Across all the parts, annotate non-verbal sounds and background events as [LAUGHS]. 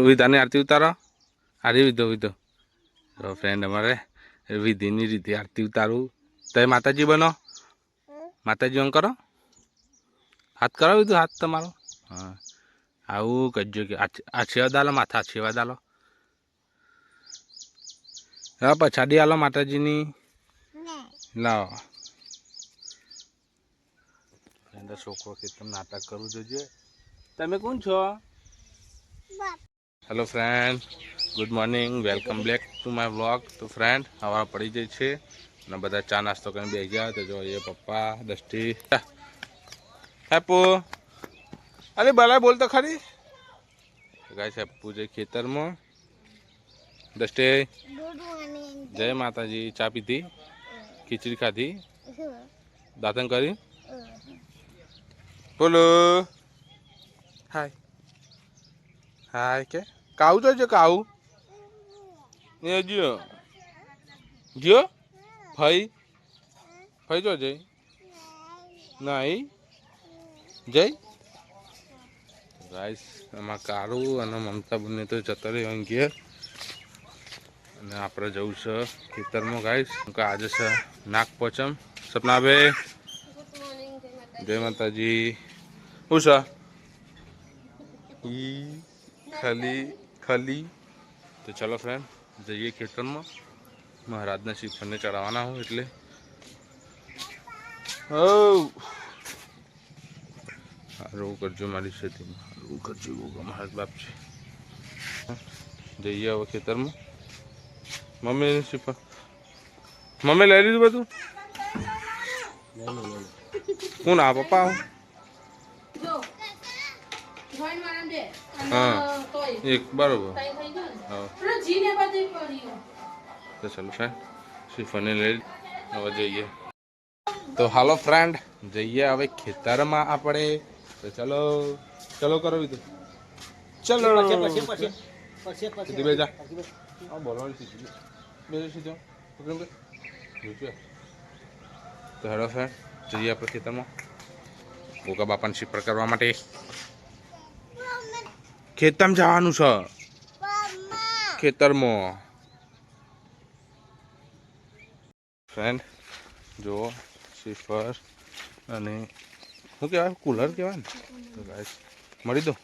વિધાની આરતી ઉતારો. આરી વિધો વિધો. તો ફ્રેન્ડ અમારે વિધિની રીતે આરતી ઉતારું. તમે માતાજી બનો. માતાજી ઓમ કરો. હાથ કરો વિધું હાથ તમારો. હા. આવું કહેજો કે આશ- આશીર્વાદ આલો માથા આશીર્વાદ આલો હા, પછાડી આલો માતાજીની. લાવો. છોકરો કે તમે નાટક કરવું જોઈએ તમે કોણ છો? Hello friend good morning welcome back to my vlog તો ફ્રેન્ડ હવા પડી જાય છે અને બધા ચા નાસ્તો કરીને બેસી ગયા તો જો એ પપ્પા દસ્ટી હેપુ અરે બલા બોલ તો ખરી ગાય છે હેપુ જે ખેતરમાં દસ્ટે ગુડ મોર્નિંગ જય માતાજી ચા પીધી ખીચડી ખાધી દાંતન કરી બોલો હાય હાય કે કાવું તો છે કાવું? એ જીઓ. જીઓ? ફઈ? ફઈ જો જઈ. નહીં જય ગાઈસ એમાં કાળુ અને મમતા બંને તો જતા રહ્યો અને આપણે જવું છે ખેતરમાં, ગાઈસ. આજે છે નાગ પોચમ સપનાભાઈ જય માતાજી. શું છે? ખલી ખલી. તો ચલો ફ્રેન્ડ જઈએ ખેતરમાં. મહારાજના શ્રીફળને ચડાવવાના હોય એટલે. હો સારું કરજો મારી સાથે સારું કરજો મહારાજ બાપ છે. જઈએ હવે ખેતરમાં. મમ્મી શ્રીફળ. મમ્મી લઈ લીધું બધું? હું આ પપ્પા? આવું હા. એક બરોબર. તો ચાલો ફ્રેન્ડ શ્રીફળને લઈ હવે જઈએ. તો હાલો ફ્રેન્ડ જઈએ હવે ખેતરમાં આપણે. તો ચલો ચલો કરો બીજું. ચલો. સીધી બોલવાનું શીખી. સીધો. તો હેલો ફ્રેન્ડ જઈએ આપણે ખેતરમાં. ગોગા બાપાને શિફર કરવા માટે. ખેતરમાં જવાનું છે? ખેતરમાં. ફ્રેન્ડ જુઓ સિફર અને શું કહેવાય? કુલર કહેવાય ને? તો ગાઈસ મળી દો.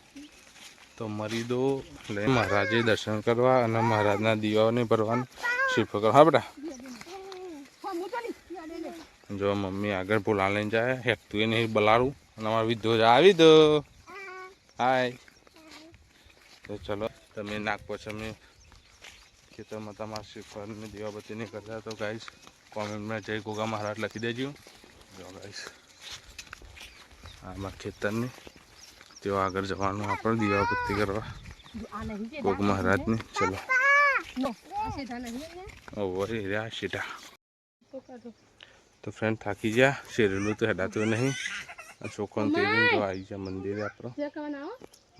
તો મરી દો. એટલે મહારાજે દર્શન કરવા અને મહારાજના દીવાઓને ભરવાનું શિફર કરવા. હા બેટા. જો મમ્મી આગળ ભૂલા લઈને જાય. હેકતું એ નહીં બલાડું અને અમારા વિધો આવી દો. હાય તો ચલો, તમે નાગપંચમી ખેતરમાં તમારા શ્રીફળની દીવાબત્તી નહીં કરતા તો ગાઈશ કોમેન્ટમાં જય ગોગા મહારાજ લખી દેજો. જો ગાઈશ આમાં ખેતરની તેઓ આગળ જવાનું આપણે દીવાબત્તી કરવા. ગોગ મહારાજની, ચલો. ઓવર રહ્યા સીધા તો ફ્રેન્ડ થાકી ગયા શેરેલું તો હેડાતું નહીં. આ ચોખ્ખો આવી જાય મંદિરે આપણો.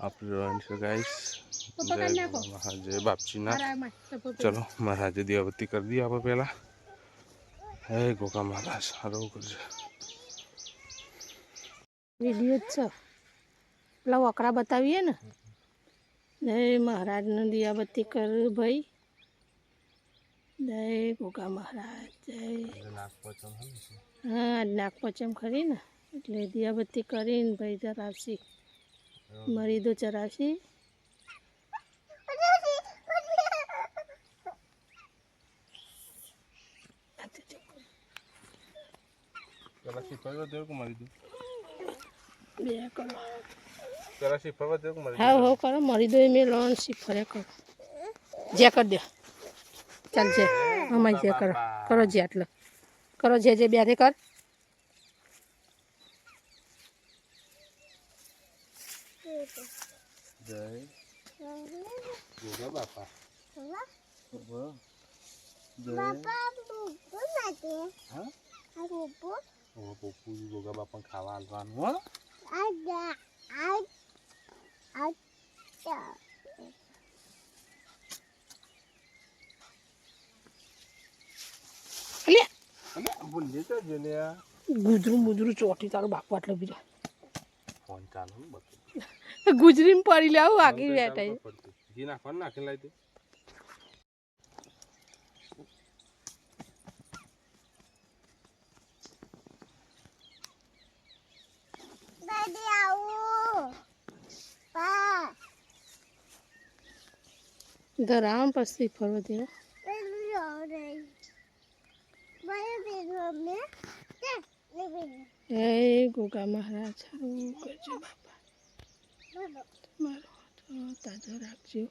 આપણે રહેવાનું છે ગાઈશ પપ્પા કરી નાખો. જય મહા જય બાપજીના ચલો મહારાજે દીવાબત્તી કરી દઈએ આપણે પહેલાં. હે ગોકા મહારાજ સારું કરજો. વીડિયો જ છે. પેલા વકરા બતાવીએ ને. જય મહારાજને દિયાબત્તી કર ભાઈ. જય ગોગા મહારાજ જય. હા નાગપંચમ ખરી ને. એટલે દિયાબત્તી કરીને ભાઈ ચરાવશી મરી દો ચરાશી. દેવું કે મારી બે કરો. પેલા શીખવા દેવું કે મારી હા હો કરો. મરી દો એમ લોન શીફરે કરો. જે કર દો. ચાલ જે. અમાય જે કરો. કરો જે આટલો. કરો જે જે બે કર. જય ગોગા બાપા જય હા ઓ પપ્પુજી ગોગા બાપા ખાવા આવવાનું હો લે અને ભૂલી તો જે લે આ ગુજરું મુજરું ચોટી તારો બાપુ આટલો બીજો ફોન ચાલુ ને [LAUGHS] બધું પડી લે આવું આગી બેઠા ઘી નાખવાનું નાખી લાવી આમ પછી ફરવા દે પેલું જોડે મારે પેલું અમને. તે લેવી એ ગોગા મહારાજ કરજો બાપા. મારો હાથ તાજો રાખજો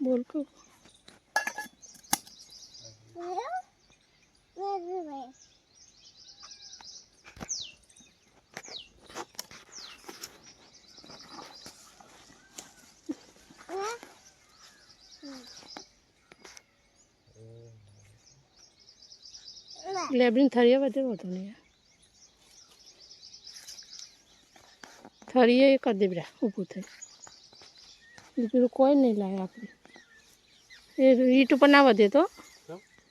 બોલ કો લેબડીને થળીએ બધે વધુ નહીં. થળીએ એ કરી દે બેટા ઊભું થઈ બીજું કોઈ નહીં લાવે આપણે. એ ઈટ ઉપર ના વધે તો?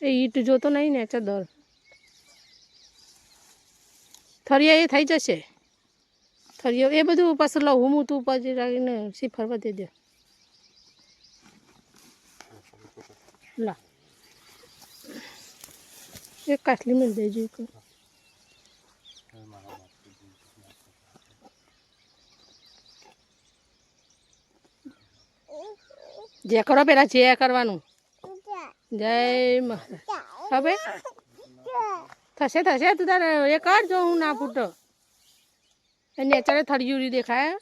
એ ઈટ જોતો નહીં ને અચ્છા થરિયા એ થઈ જશે. થરિયો એ બધું પાછું લઉં હું તું પછી રાખીને સિફર વધે દે. લા. એક કાટલી મિલ દેજો એક જે કરો પેલા જે કરવાનું જય મહારાજ હવે થશે થશે તું તારે એ કર જો હું ના ફૂટો એ અત્યારે થળિયુરી દેખાય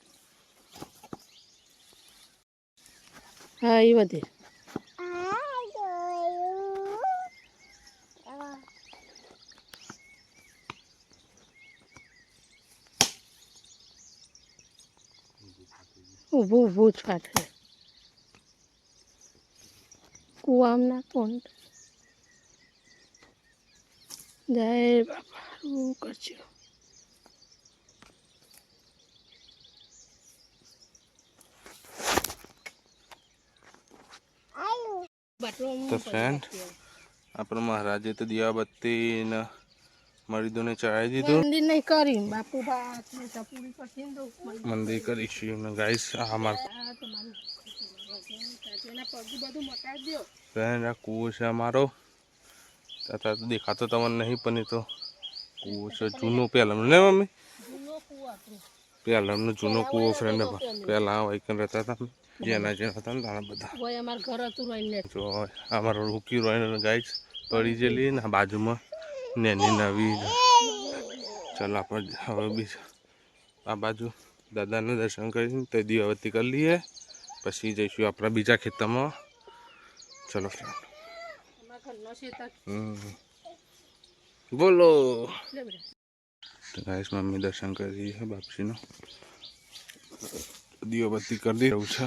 હા એ બધે ઊભું ઊભું જ કાઢે કુવામ ના કોણ જય બાપા શું કરજો આયું તો ફ્રેન્ડ આપણે મહારાજે તો દિયાબત્તી ને મરીદોને ચડાવી દીધું. મંદિર નહીં કરી બાપુ મંદિર કરીશું ને ગાઈસ આ અમાર આ કૂવો છે અમારો. અત્યારે તો દેખાતો તમને નહીં પણ એ તો કૂવો છે. જૂનો પહેલાંનો ને મમ્મી? જૂનો અમને જૂનો કૂવો ફ્રેન્ડ પહેલાં. વૈકન રહેતા હતા જેના જેના હતા ને તારા બધા. અમારું ઘર હતું અમારો રૂકી રોયને ગાઈસ પડી જેલી ને બાજુમાં. નેની નવી ચાલો આપણે હવે બી આ બાજુ દાદાનું દર્શન કરીને તે દીવાવતી કરી લઈએ. પછી જઈશું આપણા બીજા ખેતરમાં. ચલો. બોલો. ગાઈસ, મમ્મી દર્શન કરી રહી છે બાપસીનો. દીવાબત્તી કરી દઈ રહ્યું છે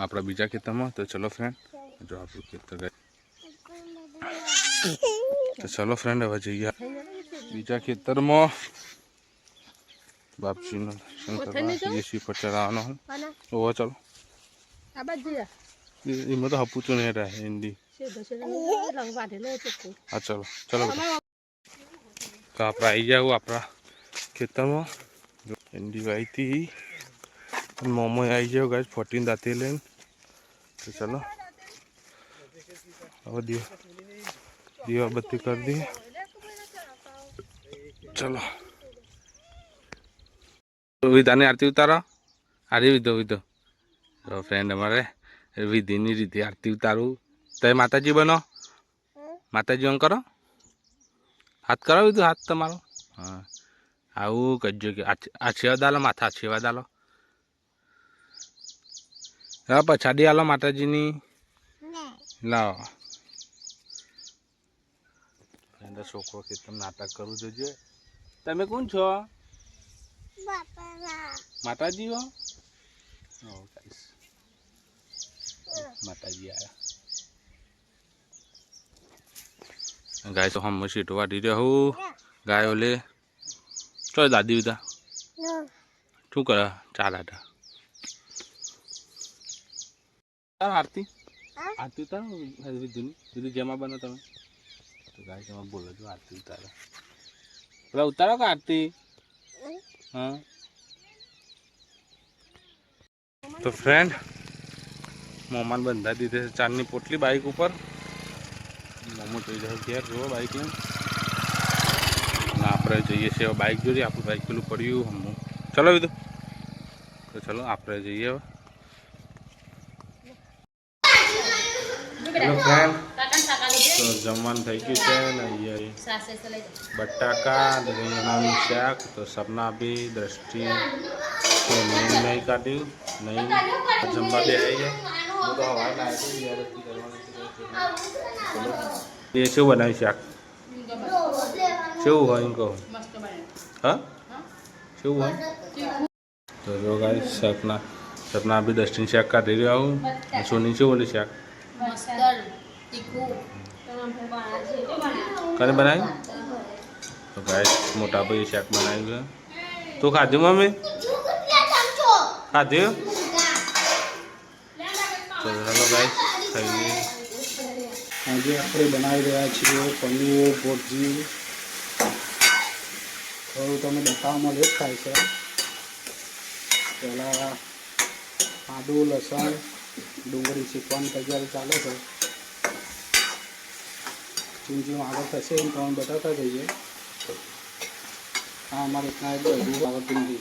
આપણા બીજા ખેતરમાં. તો ચલો ફ્રેન્ડ, જો આપણું ખેતર ગાય તો ચલો ફ્રેન્ડ હવે જઈએ. બીજા ખેતરમાં. બાપજીનો દર્શન કરવા. એસી પર ચડાવવાનો ઓવો ચલો. એમાં તો હપુચું નહીં રહે હિન્દી. હા ચલો. ચલો તો આપણે આવી જાવ આપણા ખેતરમાં. હિન્દી વાઈ મોમો આવી જાવ ગાય ફોર્ટીન દાંતી લઈને. તો ચલો. હવે દીવા દીવાબત્તી કરી દઈએ ચલો વિધાની આરતી ઉતારો આરી વિધો વિધો તો ફ્રેન્ડ અમારે વિધિની રીતે આરતી ઉતારું તમે માતાજી બનો માતાજી ઓમ કરો હાથ કરો દીધું હાથ તમારો હા આવું કરજો કે આશ- આશીર્વાદ આલો માથા આશીર્વાદ આલો હા પછાડી આલો માતાજીની લાવો એના છોકરો કે નાટક કરવું જોઈએ તમે કોણ છો? માતાજી. હો? માતાજી આવ્યા ગાય તો હમ સીટ વાટી રહ્યો હું. ગાય ઓલે ચો દાદી બધા? શું કરે? ચાલ તાર આરતી? આરતી ઉતારો જૂની જુદી જેમાં બનો તમે. તો ગાય તમે બોલો છો આરતી ઉતારો? પેલા ઉતારો કે આરતી? હા. તો ફ્રેન્ડ મોમાન બંધા દીધે છે ચાંદની પોટલી બાઇક ઉપર. મોમો જોઈ જાવ ઘેર જુઓ બાઇક આપણે જઈએ છીએ હવે બાઇક જોઈએ આપણું બાઇક પેલું પડ્યું હમણાં ચલો વિધુ તો. ચલો આપણે જઈએ હવે. હેલો ફ્રેન્ડ તો જમવાનું થઈ ગયું છે ને અહીંયા બટાકા રીંગણાનું શાક તો સપના બી દ્રષ્ટિ તો નહીં નહીં કાઢ્યું નહીં જમવા બે આવી ગયા હું તો હવાઈ ના આવ્યો યાર એ શું બનાવ્યું શાક કેવું હોય એમ કહું હા કેવું હોય તો જો ગાય શાકના સપના બી દસ્ટીન શાક કાઢી રહ્યો આવું સોની શું બોલી શાક કને બનાવ્યું તો ભાઈ મોટા ભાઈ શાક બનાવ્યું છે. તું ખાધું મમ્મી? ખાધું તો ચાલો ગાય ખાઈએ. આજે આપણે બનાવી રહ્યા છીએ પનીર ભોજી થોડું તમે બતાવવામાં લેટ થાય છે. પહેલાં આદુ, લસણ, ડુંગળી શીખવાની તૈયારી ચાલે છે. જેમ જેમ આગળ થશે એમ તમને બતાવતા જઈએ. હા અમારે રીતના એટલે હજુ આવડતું નથી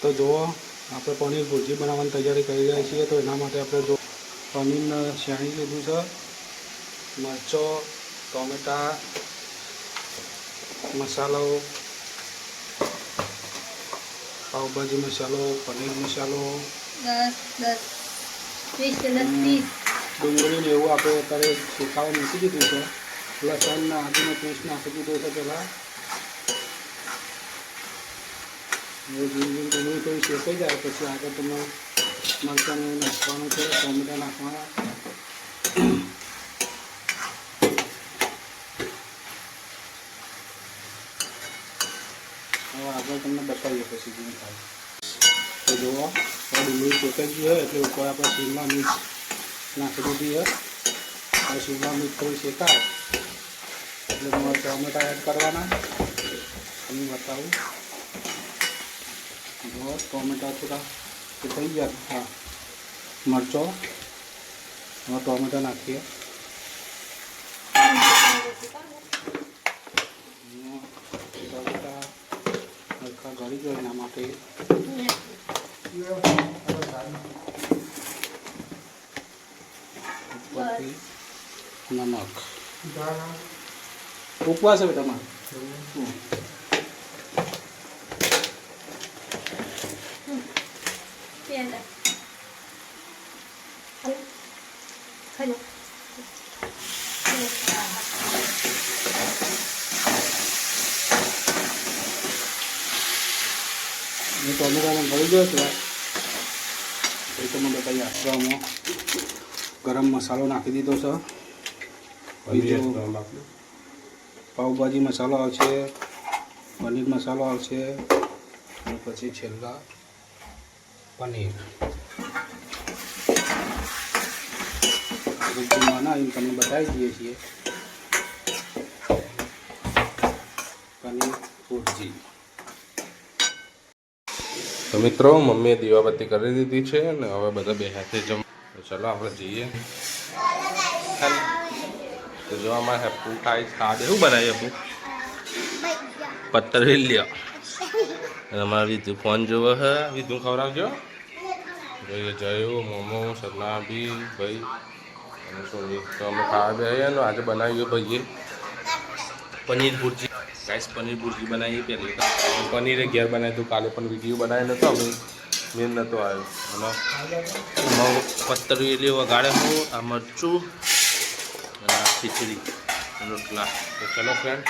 તો જુઓ આપણે પનીર ભુરજી બનાવવાની તૈયારી કરી રહ્યા છીએ તો એના માટે આપણે જો પનીરને શેણી લીધું છે. મરચો ટોમેટા મસાલો પાવભાજી મસાલો પનીર મસાલો ડુંગળી ને એવું આપણે અત્યારે સુકાવા મૂકી દીધું છે. લસણ ને આદુનો પેસ્ટ નાખી દીધો છે પહેલાં. એવું જેમ ડુંગળી થોડી શેકાઈ જાય પછી આગળ તમે મરચાંને નાખવાનું છે ટમેટા નાખવાના હવે આગળ તમને બતાવીએ પછી જેમ થાય. તો જુઓ, થોડું મીઠ શેકાઈ ગયું હોય એટલે ઉપર આપણે શીમલા મીઠ નાખી દીધી હોય. હવે શીમલા મીઠ થોડી શેકાય. એટલે તમારે ટોમેટા એડ કરવાના. તમને બતાવું. જો ટોમેટા થોડા થઈ ગયા. હા. મરચો. હવે ટોમેટા નાખીએ ટોમેટા જાય એના માટે. નમક. ઉપવાસ હવે તમારે? એ ટોમેટાને ગળી ગયો બતાવી એ તમને બતાવી ગરમ મસાલો નાખી દીધો છે. બીજું પાવભાજી મસાલો આવશે પનીર મસાલો આવશે અને પછી છેલ્લા પનીર. ગુજ્જુમાં ના એમ તમને બતાવી દઈએ છીએ. પનીર ભુરજી તો મિત્રો, મમ્મીએ દીવાબત્તી કરી દીધી છે ને હવે બધા બે હાથે જમ તો ચલો આપણે જઈએ. તો જો હેપુ થાય ખાડે એવું બનાવી હેપુ પત્તર લ્યો. અને અમારે વિધુ ફોન જોવો હે. વિધુ ખવડાવજો. જોઈએ, જયું, મોમો સરનાભી ભાઈ. અને સોની તો અમે ખાવા બે આજે બનાવ્યું ભાઈએ. પનીર ભુરજી. ગાઈસ પનીર ભુરજી બનાવી પહેલી પનીરે ઘેર બનાવ્યું હતું કાલે પણ વિડીયો બનાવ્યો નહોતો અમે મેન નહોતો આવ્યો અને એમાં પત્તર એટલે વગાડે હું આ મરચું અને આ ખીચડી રોટલા તો ચલો ફ્રેન્ડ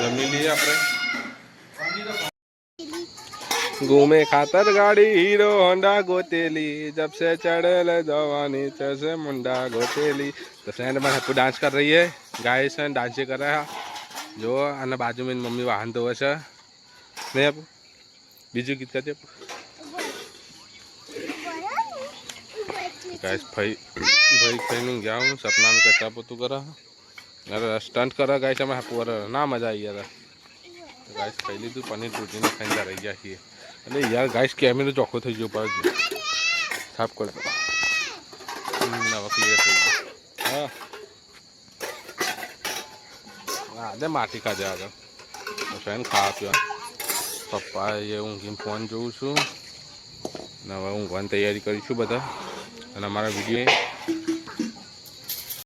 જમી લઈએ આપણે घूमे खातर गाड़ी हीरो होंडा गोतेली जब से चढ़ल जवानी चढ़ मुंडा गोतेली तो फ्रेंड हमारे हेप्पू डांस कर रही है गाय से डांस कर रहा है जो અને બાજુમાં મમ્મી વાહન ધોવે છે. નહીં આપું બીજું ગીત કાઢે ગાઈસ ભાઈ ભાઈ ખાઈને ગયા હું સપનામાં કચા પોતું કરે. અરે સ્ટન્ટ કરે ગાઈસ અમે હાપુર ના મજા આવી યાર. ગાઈસ ખાઈ લીધું, પનીર તૂટીને ખાઈને રહી ગયા છીએ. એટલે યાર ગાઈસ કેમેરો ચોખ્ખો થઈ ગયો પર સાફ ગયો. હા. દે માટી કાજે આગળ ફેન ખાવા પીવા પપ્પા એ ઊંઘીને ફોન જોઉં છું ને હવે ઊંઘવાની તૈયારી કરીશું બધા અને અમારા વીડિયો